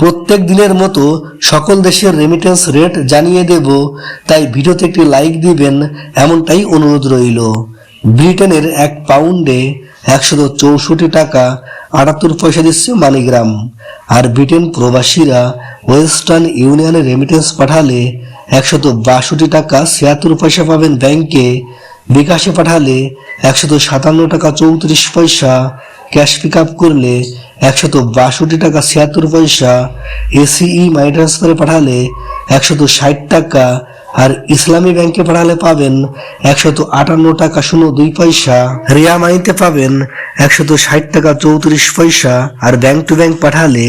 প্রত্যেক দিনের মতো সকল দেশের রেমিটেন্স রেট জানিয়ে দেব। তাই ভিডিওতে একটি লাইক দিবেন, এমনটাই অনুরোধ রইল। ব্রিটেনের এক পাউন্ডে একশত চৌষট্টি টাকা, আটাত্তর পয়সা দিচ্ছে মানিগ্রাম। আর ব্রিটেন প্রবাসীরা ওয়েস্টার্ন ইউনিয়নে রেমিটেন্স পাঠালে একশত বাষট্টি টাকা, ছিয়াত্তর পয়সা পাবেন ব্যাংকে। বিকাশে পাঠালে একশত সাতান্ন টাকা, চৌত্রিশ পয়সা। ক্যাশ পিক আপ করলে একশত বাষট্টি টাকা ছিয়াত্তর পয়সা এসিই মানি ট্রান্সফারে পাঠালে একশত ষাট টাকা আর ইসলামী ব্যাংকে পাঠালে পাবেন একশত আটান্ন টাকা শূন্য দুই পয়সা। রিয়া মানিতে পাবেন একশত ষাট টাকা চৌত্রিশ পয়সা আর ব্যাংক টু ব্যাংক পাঠালে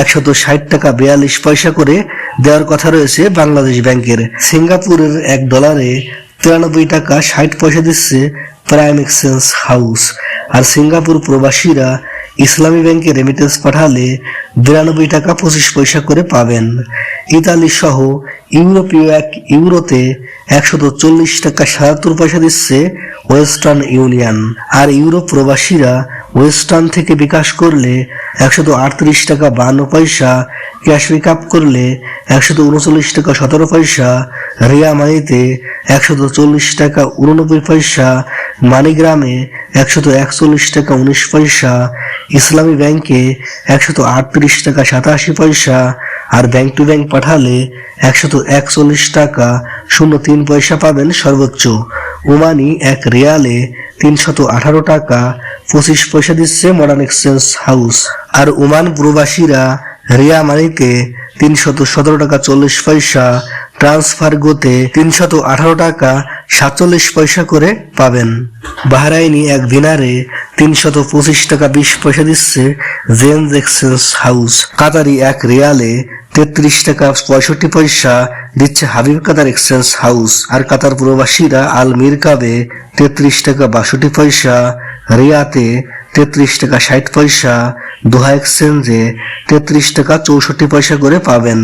একশত ষাট টাকা বিয়াল্লিশ পয়সা করে দেওয়ার কথা রয়েছে বাংলাদেশ ব্যাংকের। সিঙ্গাপুরের এক ডলারে তিরানব্বই টাকা ষাট পয়সা দিচ্ছে প্রাইম এক্সচেঞ্জ হাউস। আর সিঙ্গাপুর প্রবাসীরা ইসলামী ব্যাংকে রেমিটেন্স পাঠালে বিরানব্বই টাকা পঁচিশ পয়সা করে পাবেন। ইতালি সহ ইউরোপীয় এক ইউরোতে একশত চল্লিশ টাকা সাতাত্তর পয়সা দিচ্ছে ওয়েস্টার্ন ইউনিয়ন। আর ইউরোপ প্রবাসীরা ওয়েস্টার্ন থেকে বিকাশ করলে একশত আটত্রিশ টাকা বান্ন পয়সা, ক্যাশ পিক আপ করলে একশত উনচল্লিশ টাকা সতেরো পয়সা, রিয়া মানিতে একশত চল্লিশ টাকা উননব্বই পয়সা মানিগ্রামে একশত একচল্লিশ টাকা উনিশ পয়সা, ইসলামী ব্যাংকে একশত আটত্রিশ টাকা সাতাশি পয়সা, আর ব্যাংক টু ব্যাংক পাঠালে একশত একচল্লিশ টাকা শূন্য তিন পয়সা পাবেন সর্বোচ্চ। ওমানি এক রিয়ালে তিনশত আঠারো টাকা পঁচিশ পয়সা দিচ্ছে মডার্ন এক্সচেঞ্জ হাউস আর ওমান প্রবাসীরা রিয়া মানিতে তিনশত সতেরো টাকা চল্লিশ পয়সা ট্রান্সফার গোতে তিনশত আঠারো টাকা সাতচল্লিশ পয়সা করে পাবেন। বাহরাইনি এক দিনারে তিনশত পঁচিশ টাকা বিশ পয়সা দিচ্ছে জেন্স এক্সচেঞ্জ হাউস। কাতারি এক রিয়ালে তেত্রিশ টাকা পঁয়ষট্টি পয়সা দিচ্ছে হাবিব কাতার এক্সচেঞ্জ হাউস। আর কাতার প্রবাসীরা আল মিরকাবে তেত্রিশ টাকা বাষট্টি পয়সা, রিয়াতে তেত্রিশ টাকা ষাট পয়সা, দোহা এক্সচেঞ্জে তেত্রিশ টাকা চৌষট্টি পয়সা করে পাবেন।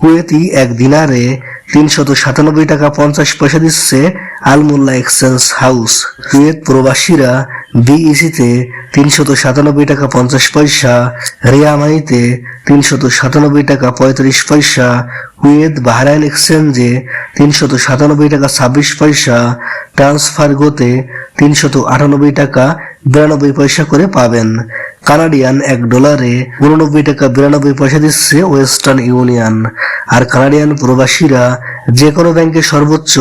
কুয়েতি এক দিনারে তিনশত সাতানব্বই টাকা পঞ্চাশ পয়সা দিচ্ছে আলমুল্লা এক্সচেঞ্জ হাউস কুয়েত প্রবাসীরা বিইসিতে তিনশত সাতানব্বই টাকা পঞ্চাশ পয়সা রিয়ামাইতে তিনশত সাতানব্বই টাকা পঁয়ত্রিশ পয়সা, কুয়েত বাহরাইন এক্সচেঞ্জে তিনশত সাতানব্বই টাকা ছাব্বিশ পয়সা, ট্রান্সফার গোতে তিনশত আটানব্বই টাকা বিরানব্বই পয়সা করে পাবেন। কানাডিয়ান এক ডলারে উননব্বই টাকা বিরানব্বই পয়সা দিচ্ছে ওয়েস্টার্ন ইউনিয়ন। আর কানাডিয়ান প্রবাসীরা যে কোনো ব্যাংকে সর্বোচ্চ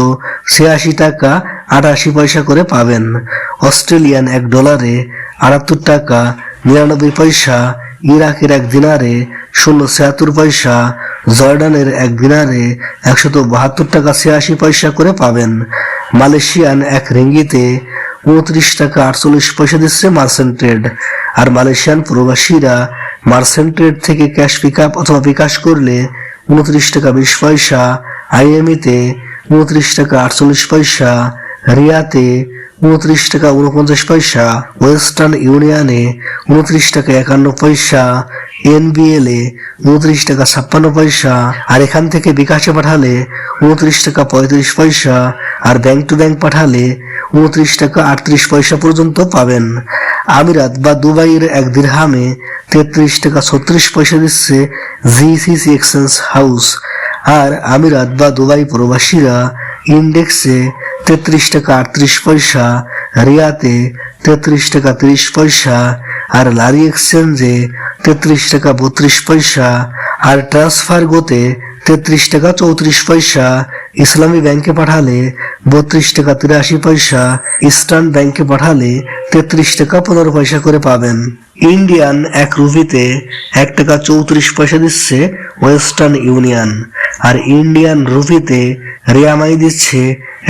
ছিয়াশি টাকা আটাশি পয়সা করে পাবেন। অস্ট্রেলিয়ান এক ডলারে আটাত্তর টাকা, নিরানব্বই পয়সা, ইরাকের এক দিনারে শূন্য ছিয়াত্তর পয়সা, জর্ডানের এক দিনারে একশত বাহাত্তর টাকা ছিয়াশি পয়সা করে পাবেন। মালয়েশিয়ান এক রিঙ্গিতে উনত্রিশ টাকা আটচল্লিশ পয়সা দিচ্ছে মার্সেন্ট ট্রেড। আর মালয়েশিয়ান প্রবাসীরা মার্সেন্ট ট্রেড থেকে ক্যাশ পিক আপ অথবা বিকাশ করলে উনত্রিশ টাকা বিশ পয়সা, আইএমইতে উনত্রিশ টাকা আটচল্লিশ পয়সা রিয়াতে উনত্রিশ টাকা উনপঞ্চাশ পয়সা, ওয়েস্টার্ন ইউনিয়নে উনত্রিশ টাকা একান্ন পয়সা, এনবিএল এ উনত্রিশ টাকা ছাপ্পান্ন পয়সা, আর এখান থেকে বিকাশে পাঠালে উনত্রিশ টাকা পঁয়ত্রিশ পয়সা, আর ব্যাংক টু ব্যাংক পাঠালে উনত্রিশ টাকা আটত্রিশ পয়সা পর্যন্ত পাবেন। আমিরাত বা দুবাইয়ের এক দিরহামে তেত্রিশ টাকা ছত্রিশ পয়সা দিচ্ছে জিসিসি এক্সচেঞ্জ হাউস। আর আমিরাত বা দুবাই প্রবাসীরা ইন্ডেক্সে তেত্রিশ টাকা আটত্রিশ পয়সা, রিয়াতে তেত্রিশ টাকা তিরিশ পয়সা, আর লারি এক্সচেঞ্জে তেত্রিশ টাকা বত্রিশ পয়সা, আর ট্রান্সফার গোতে তেত্রিশ টাকা চৌত্রিশ পয়সা, ইসলামী ব্যাংকে পাঠালে বত্রিশ টাকা তিরাশি পয়সা, ইস্টার্ন ব্যাংকে পাঠালে তেত্রিশ টাকা পনেরো পয়সা করে পাবেন। ইন্ডিয়ান এক রুপিতে এক টাকা চৌত্রিশ পয়সা দিচ্ছে ওয়েস্টার্ন ইউনিয়ন, আর ইন্ডিয়ান রুপিতে রিয়ামাই দিচ্ছে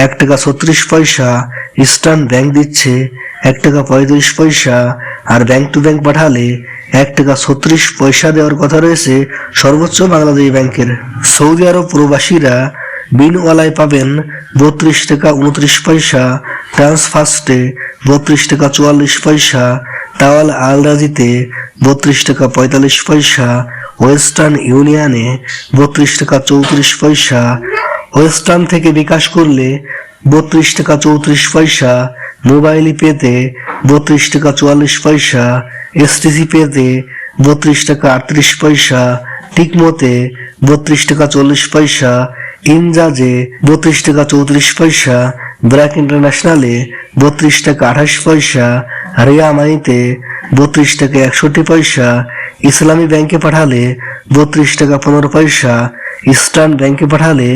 এক টাকা ছত্রিশ পয়সা, ইস্টার্ন ব্যাংক দিচ্ছে এক টাকা পঁয়ত্রিশ পয়সা, আর ব্যাংক টু ব্যাংক পাঠালে এক টাকা ছত্রিশ পয়সা দেওয়ার কথা রয়েছে সর্বোচ্চ বাংলাদেশ ব্যাংকের। সৌদি আরব প্রবাসীরা বিনওয়ালায় পাবেন বত্রিশ টাকা উনত্রিশ পয়সা ট্রান্সফার্স্টে বত্রিশ টাকা চুয়াল্লিশ পয়সা টাওয়াল আলরাজিতে বত্রিশ টাকা পঁয়তাল্লিশ পয়সা, ওয়েস্টার্ন ইউনিয়নে বত্রিশ টাকা চৌত্রিশ পয়সা ওয়েস্টার্ন থেকে বিকাশ করলে বত্রিশ টাকা চৌত্রিশ পয়সা মোবাইল পেতে বত্রিশ টাকা চুয়াল্লিশ পয়সা এসটিসি পেতে বত্রিশ টাকা আটত্রিশ পয়সা টিকমতে বত্রিশ টাকা চল্লিশ পয়সা, ইনজাজে বত্রিশ টাকা চৌত্রিশ পয়সা, ব্র্যাক ইন্টারন্যাশনালে বত্রিশ টাকা আঠাশ পয়সা, রিয়া মানিতে বত্রিশ টাকা একষট্টি পয়সা, ইসলামী ব্যাংকে পাঠালে বত্রিশ টাকা পনেরো পয়সা ইস্টার্ন ব্যাংকে পাঠালে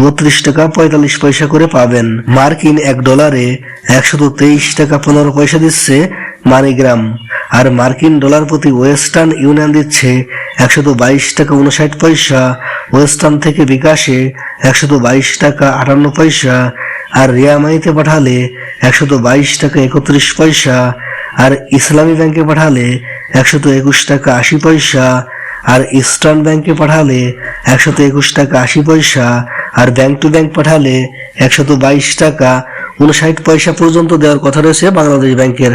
বত্রিশ টাকা পঁয়তাল্লিশ পয়সা করে পাবেন। মার্কিন এক ডলারে একশত তেইশ টাকা পনেরো পয়সা দিচ্ছে মানিগ্রাম। আর মার্কিন ডলার প্রতি ওয়েস্টার্ন ইউনিয়ন দিচ্ছে একশত বাইশ টাকা উনষাট পয়সা, ওয়েস্টার্ন থেকে বিকাশে একশত বাইশ টাকা আটান্ন পয়সা, আর রিয়ামাইতে পাঠালে একশত বাইশ টাকা একত্রিশ পয়সা, আর ইসলামী ব্যাংকে পাঠালে একশত একুশ টাকা আশি পয়সা আর ইস্টার্ন ব্যাংকে পাঠালে একশত একুশ টাকা আশি পয়সা, আর ব্যাংক টু ব্যাংক পাঠালে একশত বাইশ টাকা উনষাট পয়সা পর্যন্ত দেওয়ার কথা রয়েছে বাংলাদেশ ব্যাংকের।